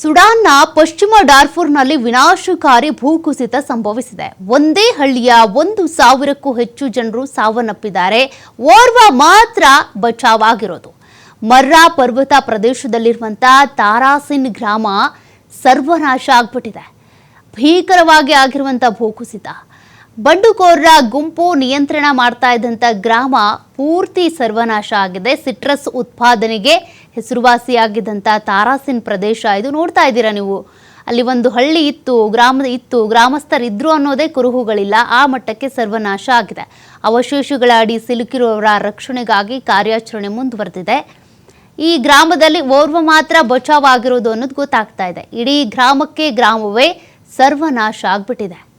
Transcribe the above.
ಸುಡಾನ್ನ ಪಶ್ಚಿಮ ಡಾರ್ಫುರ್ನಲ್ಲಿ ವಿನಾಶಕಾರಿ ಭೂಕುಸಿತ ಸಂಭವಿಸಿದೆ. ಒಂದೇ ಹಳ್ಳಿಯ ಒಂದು ಸಾವಿರಕ್ಕೂ ಹೆಚ್ಚು ಜನರು ಸಾವನ್ನಪ್ಪಿದ್ದಾರೆ. ಓರ್ವ ಮಾತ್ರ ಬಚಾವಾಗಿರೋದು. ಮರ್ರಾ ಪರ್ವತ ಪ್ರದೇಶದಲ್ಲಿರುವಂತಹ ತಾರಾಸಿನ್ ಗ್ರಾಮ ಸರ್ವನಾಶ ಆಗ್ಬಿಟ್ಟಿದೆ. ಭೀಕರವಾಗಿ ಆಗಿರುವಂಥ ಭೂಕುಸಿತ. ಬಂಡುಕೋರರ ಗುಂಪು ನಿಯಂತ್ರಣ ಮಾಡ್ತಾ ಇದ್ದಂಥ ಗ್ರಾಮ ಪೂರ್ತಿ ಸರ್ವನಾಶ ಆಗಿದೆ. ಸಿಟ್ರಸ್ ಉತ್ಪಾದನೆಗೆ ಹೆಸರುವಾಸಿಯಾಗಿದ್ದಂಥ ತಾರಾಸಿನ್ ಪ್ರದೇಶ. ಇದು ನೋಡ್ತಾ ಇದ್ದೀರಾ ನೀವು? ಅಲ್ಲಿ ಒಂದು ಹಳ್ಳಿ ಇತ್ತು, ಗ್ರಾಮ ಇತ್ತು, ಗ್ರಾಮಸ್ಥರಿದ್ರು ಅನ್ನೋದೇ ಕುರುಹುಗಳಿಲ್ಲ. ಆ ಮಟ್ಟಕ್ಕೆ ಸರ್ವನಾಶ ಆಗಿದೆ. ಅವಶೇಷಗಳ ಅಡಿ ಸಿಲುಕಿರುವವರ ರಕ್ಷಣೆಗಾಗಿ ಕಾರ್ಯಾಚರಣೆ ಮುಂದುವರೆದಿದೆ. ಈ ಗ್ರಾಮದಲ್ಲಿ ಓರ್ವ ಮಾತ್ರ ಬಚಾವಾಗಿರೋದು ಅನ್ನೋದು ಗೊತ್ತಾಗ್ತಾ ಇದೆ. ಇಡೀ ಗ್ರಾಮಕ್ಕೆ ಗ್ರಾಮವೇ ಸರ್ವನಾಶ ಆಗ್ಬಿಟ್ಟಿದೆ.